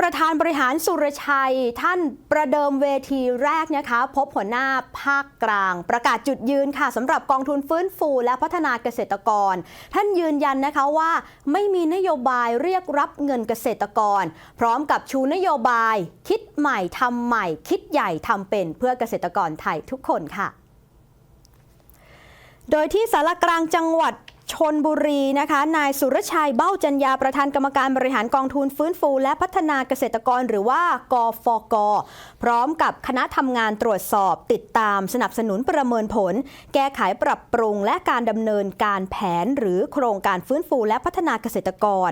ประธานบริหารสุรชัย ท่านประเดิมเวทีแรกนะคะ พบหัวหน้าภาคกลาง ประกาศจุดยืนค่ะสำหรับกองทุนฟื้นฟูและพัฒนาเกษตรกร ท่านยืนยันนะคะว่าไม่มีนโยบายเรียกรับเงินเกษตรกร พร้อมกับชูนโยบาย คิดใหม่ทำใหม่ คิดใหญ่ทำเป็นเพื่อเกษตรกรไทยทุกคนค่ะโดยที่สารกลางจังหวัด ชนบุรีนะคะ นายสุรชัยเบ้าจัญญาประธานกรรมการบริหารกองทุนฟื้นฟู และพัฒนาเกษตรกรหรือว่ากฟก พร้อมกับคณะทำงานตรวจสอบ ติดตามสนับสนุนประเมินผล แก้ไขปรับปรุงและการดำเนินการแผนหรือโครงการฟื้นฟูและพัฒนาเกษตรกร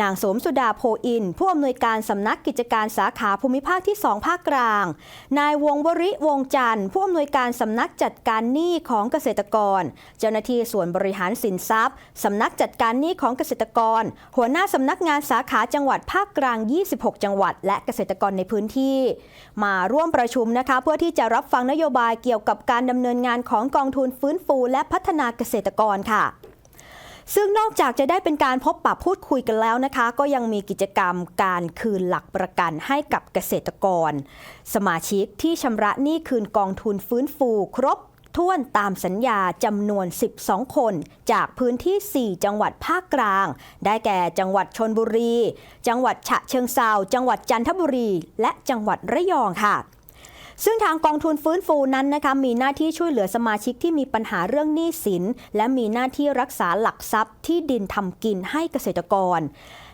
นางสมสุดาโพอิน ผู้อำนวยการสำนักกิจการสาขาภูมิภาคที่ 2 ภาคกลาง นายวงวริวงจันทร์ ผู้อำนวยการสำนักจัดการหนี้ของเกษตรกร เจ้าหน้าที่ส่วนบริหารสินทรัพย์สำนักจัดการหนี้ของเกษตรกร หัวหน้าสำนักงานสาขาจังหวัดภาคกลาง 26 จังหวัด และเกษตรกรในพื้นที่ มาร่วมประชุมนะคะ เพื่อที่จะรับฟังนโยบายเกี่ยวกับการดำเนินงานของกองทุนฟื้นฟูและพัฒนาเกษตรกรค่ะ ซึ่งนอกจากจะได้เป็นการพบปะพูดคุยกันแล้วนะคะ ก็ยังมีกิจกรรมการคืนหลักประกันให้กับเกษตรกร สมาชิกที่ชำระหนี้คืนกองทุนฟื้นฟูครบถ้วนตามสัญญาจำนวน 12 คน จากพื้นที่ 4 จังหวัดภาคกลาง ได้แก่จังหวัดชนบุรี จังหวัดฉะเชิงเซาจังหวัดจันทบุรี และจังหวัดระยองค่ะ ซึ่งทางกองทุนฟื้นฟูนั้นนะคะมีหน้าที่ช่วยเหลือสมาชิกที่มีปัญหาเรื่องหนี้สิน และมีหน้าที่รักษาหลักทรัพย์ที่ดินทำกินให้เกษตรกร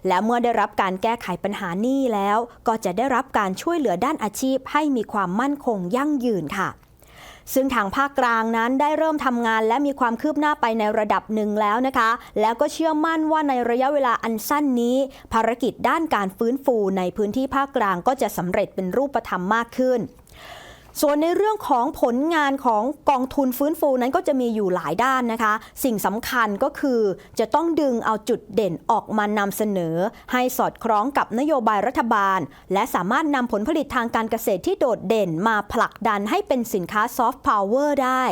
และเมื่อได้รับการแก้ไขปัญหาหนี้แล้ว ก็จะได้รับการช่วยเหลือด้านอาชีพ ให้มีความมั่นคงยั่งยืนค่ะซึ่งทางภาคกลางนั้นได้เริ่มทำงานและมีความคืบหน้าไปในระดับหนึ่งแล้วนะคะ แล้วก็เชื่อมั่นว่าในระยะเวลาอันสั้นนี้ ภารกิจด้านการฟื้นฟูในพื้นที่ภาคกลางก็จะสำเร็จเป็นรูปธรรมมากขึ้น ส่วนในเรื่องของผลงานของกองทุนฟื้นฟูนั้นก็จะมีอยู่หลายด้านนะคะ สิ่งสำคัญก็คือจะต้องดึงเอาจุดเด่นออกมานำเสนอ ให้สอดคล้องกับนโยบายรัฐบาล และสามารถนำผลผลิตทางการเกษตรที่โดดเด่นมาผลักดันให้เป็นสินค้าซอฟต์พาวเวอร์ได้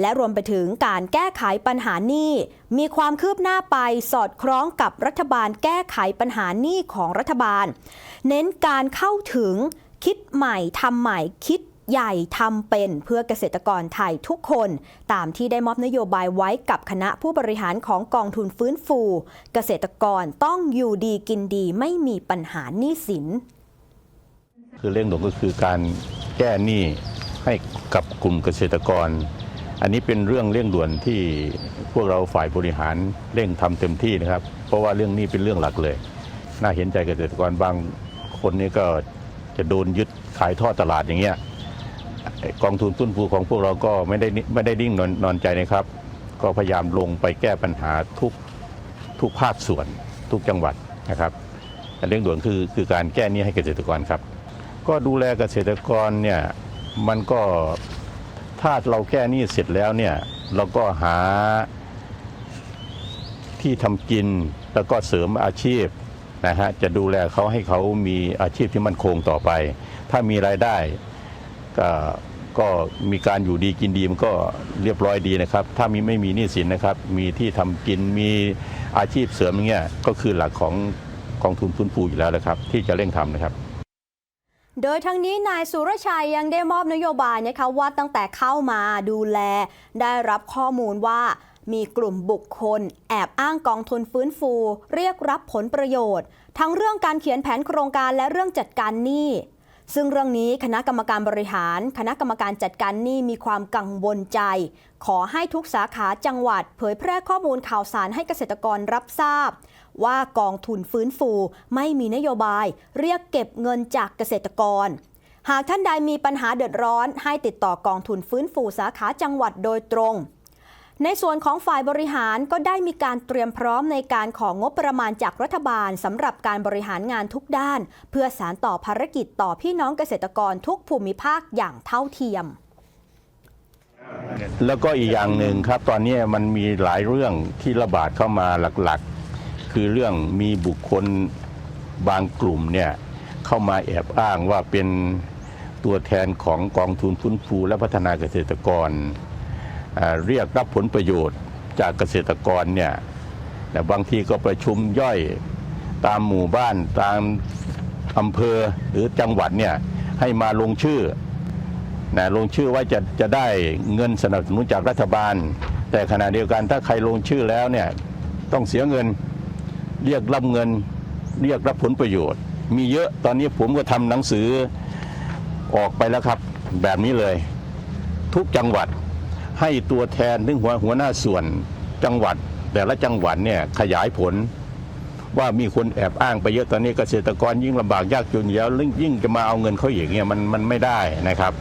และรวมไปถึงการแก้ไขปัญหาหนี้ มีความคืบหน้าไปสอดคล้องกับรัฐบาลแก้ไขปัญหาหนี้ของรัฐบาล เน้นการเข้าถึงคิดใหม่ทำใหม่คิด ใหญ่ทำเป็นเพื่อเกษตรกรไทยทุกคน ตามที่ได้มอบนโยบายไว้กับคณะผู้บริหารของกองทุนฟื้นฟู เกษตรกรต้องอยู่ดีกินดีไม่มีปัญหาหนี้สิน คือเร่งด่วนก็คือการแก้หนี้ให้กับกลุ่มเกษตรกร อันนี้เป็นเรื่องเร่งด่วนที่พวกเราฝ่ายบริหารเร่งทำเต็มที่นะครับ เพราะว่าเรื่องนี้เป็นเรื่องหลักเลย น่าเห็นใจเกษตรกรบางคนนี่ก็จะโดนยึดขายทอดตลาดอย่างเงี้ย กองทุนฟื้นฟูของพวกเราก็ไม่ได้ไม่ได้นิ่งนอนนอนใจนะครับ ก็พยายามลงไปแก้ปัญหาทุกทุกภาคส่วนทุกจังหวัดนะครับแต่เร่งด่วนคือคือการแก้นี้ให้เกษตรกรครับ ก็ดูแลเกษตรกรเนี่ยมันก็ถ้าเราแก้นี้เสร็จแล้วเนี่ยเราก็หาที่ทำกินแล้วก็เสริมอาชีพนะฮะจะดูแลเขาให้เขามีอาชีพที่มั่นคงต่อไป ถ้ามีรายได้ ก็ก็มีการอยู่ดีกินดีมันก็เรียบร้อยดีนะครับ ถ้ามีไม่มีหนี้สินนะครับ มีที่ทำกินมีอาชีพเสริมอย่างเงี้ยก็คือหลักของกองทุนฟื้นฟูอยู่แล้วนะครับ ที่จะเร่งทำนะครับโดยทั้งนี้นายสุรชัยยังได้มอบนโยบายนะคะว่าตั้งแต่เข้ามาดูแล ได้รับข้อมูลว่ามีกลุ่มบุคคล แอบอ้างกองทุนฟื้นฟู เรียกรับผลประโยชน์ ทั้งเรื่องการเขียนแผนโครงการและเรื่องจัดการหนี้ ซึ่งเรื่องนี้คณะกรรมการบริหาร คณะกรรมการจัดการหนี้มีความกังวลใจ ขอให้ทุกสาขาจังหวัด เผยแพร่ข้อมูลข่าวสารให้เกษตรกรรับทราบ ว่ากองทุนฟื้นฟูไม่มีนโยบาย เรียกเก็บเงินจากเกษตรกร หากท่านใดมีปัญหาเดือดร้อน ให้ติดต่อกองทุนฟื้นฟูสาขาจังหวัดโดยตรง ในส่วนของฝ่ายบริหารก็ได้มีการเตรียมพร้อมในการของงบประมาณจากรัฐบาลสำหรับการบริหารงานทุกด้าน เพื่อสารต่อภารกิจต่อพี่น้องเกษตรกรทุกภูมิภาคอย่างเท่าเทียม แล้วก็อีกอย่างหนึ่งครับตอนนี้มันมีหลายเรื่องที่ระบาดเข้ามาหลักๆ คือเรื่องมีบุคคลบางกลุ่มเนี่ยเข้ามาแอบอ้างว่าเป็นตัวแทนของกองทุนฟื้นฟูและพัฒนาเกษตรกร เรียกรับผลประโยชน์จากเกษตรกรเนี่ยแต่บางทีก็ประชุมย่อยตามหมู่บ้านตามอำเภอหรือจังหวัดเนี่ยให้มาลงชื่อนะลงชื่อว่าจะจะได้เงินสนับสนุนจากรัฐบาล แต่ขณะเดียวกันถ้าใครลงชื่อแล้วเนี่ยต้องเสียเงินเรียกรับเงินเรียกรับผลประโยชน์ มีเยอะตอนนี้ผมก็ทำหนังสือออกไปแล้วครับ แบบนี้เลย ทุกจังหวัด ให้ตัวแทนถึงหัวหัวหน้าส่วนจังหวัด แต่ละจังหวัดเนี่ยขยายผล ว่ามีคนแอบอ้างไปเยอะตอนนี้เกษตรกรยิ่งลำบากยากจนแล้วยิ่งจะมาเอาเงินเขาอย่างเงี้ยมันมันไม่ได้นะครับ